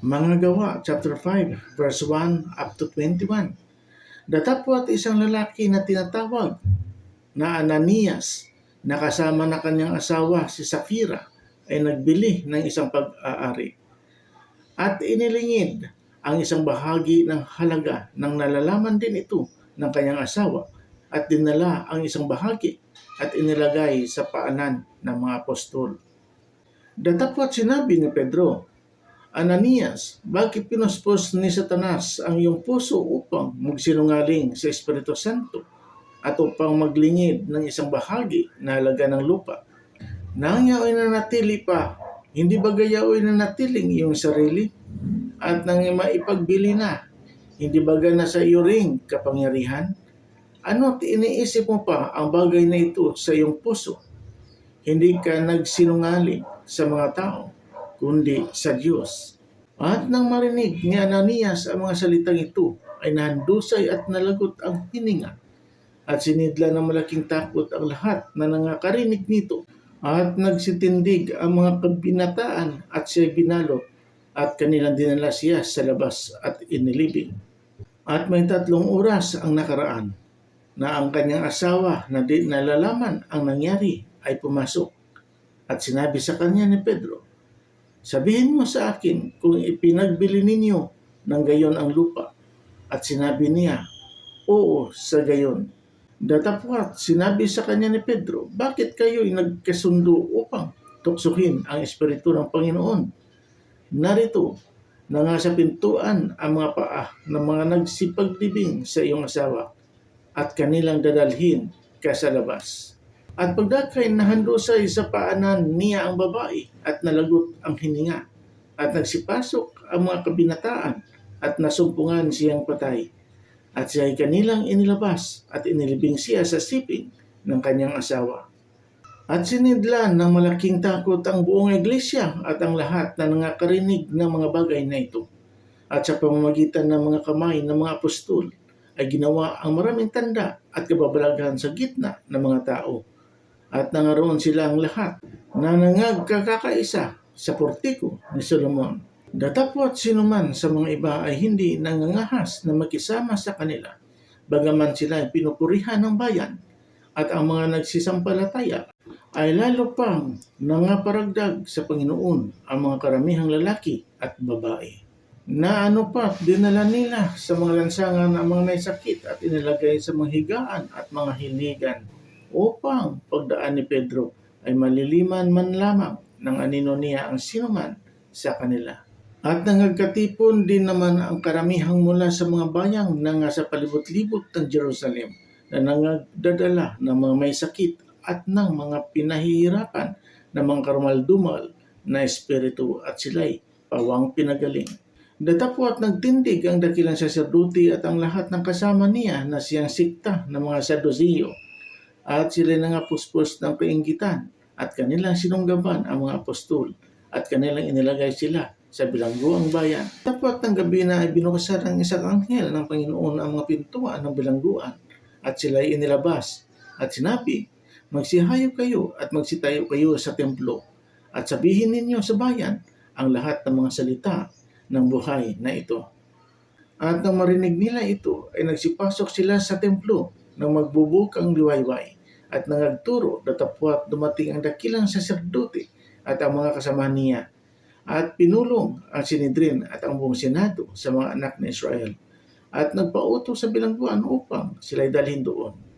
Mga gawa, chapter 5, verse 1 up to 21. Datapwat isang lalaki na tinatawag na Ananias na kasama na kanyang asawa si Safira ay nagbili ng isang pag-aari. At inilingid ang isang bahagi ng halaga nang nalalaman din ito ng kanyang asawa at dinala ang isang bahagi at inilagay sa paanan ng mga apostol. Datapwat sinabi ni Pedro, Ananias, bakit pinuspos ni Satanas ang iyong puso upang magsinungaling sa Espiritu Santo at upang maglingid ng isang bahagi na halaga ng lupa? Nang yaoy na natili pa, hindi ba gayaoy na natiling iyong sarili? At nang maipagbili na, hindi ba na sa iyo ring kapangyarihan? Ano at iniisip mo pa ang bagay na ito sa iyong puso? Hindi ka nagsinungaling sa mga tao, kundi sa Diyos. At nang marinig ni Ananias ang mga salitang ito, ay nahandusay at nalagot ang hininga. At sinidla ng malaking takot ang lahat na nangakarinig nito. At nagsitindig ang mga kabinataan at siya binalot at kanilang dinala siya sa labas at inilibing. At may tatlong oras ang nakaraan na ang kanyang asawa na di nalalaman ang nangyari ay pumasok at sinabi sa kanya ni Pedro, Sabihin mo sa akin kung ipinagbili ninyo ng gayon ang lupa. At sinabi niya, Oo, sa gayon. Datapwat, sinabi sa kanya ni Pedro, Bakit kayo'y nagkasundo upang tuksuhin ang Espiritu ng Panginoon? Narito, na nga sa pintuan ang mga paa ng mga nagsipaglibing sa iyong asawa at kanilang dadalhin ka sa labas. At pagdakay nahandusay sa paanan niya ang babae at nalagot ang hininga. At nagsipasok ang mga kabinataan at nasumpungan siyang patay. At siya ay kanilang inilabas at inilibing siya sa siping ng kanyang asawa. At sinidlan ng malaking takot ang buong iglesia at ang lahat na nangakarinig ng mga bagay na ito. At sa pamamagitan ng mga kamay ng mga apostol ay ginawa ang maraming tanda at kababalaghan sa gitna ng mga tao. At nangaroon silang lahat na nangagkakaisa sa portiko ni Solomon. Datapwat sinuman sa mga iba ay hindi nangangahas na makisama sa kanila, bagaman sila ay pinupurihan ng bayan at ang mga nagsisampalataya ay lalo pang nangaparagdag sa Panginoon ang mga karamihang lalaki at babae. Na ano pa, dinala nila sa mga lansangan ang mga may sakit at inilagay sa mga higaan at mga hiligan upang pagdaan ni Pedro ay maliliman man lamang ng anino niya ang sinuman sa kanila. At nangagkatipon din naman ang karamihang mula sa mga bayang na nga sa palibot-libot ng Jerusalem na nangagdadala ng mga may sakit at ng mga pinahihirapan ng mga karumaldumal na espiritu at sila'y pawang pinagaling. Datapwat nagtindig ang dakilang saserdote at ang lahat ng kasama niya na siyang sikta ng mga Sadusiyo at sila nangapuspos ng kaingitan at kanilang sinunggaban ang mga apostol. At kanilang inilagay sila sa bilangguang bayan. Tapat ng gabi na ay binuksan ng isang anghel ng Panginoon ang mga pintuan ng bilangguan. At sila ay inilabas. At sinabi, Magsihayo kayo at magsitayo kayo sa templo. At sabihin ninyo sa bayan ang lahat ng mga salita ng buhay na ito. At nang marinig nila ito, ay nagsipasok sila sa templo nang magbubuk ang liwayway at nangagturo datapwat dumating ang dakilang saserdote at ang mga kasama niya. At pinulong ang Sinedrin at ang buong Senado sa mga anak ni Israel. At nagpauto sa bilangguan upang sila'y dalhin doon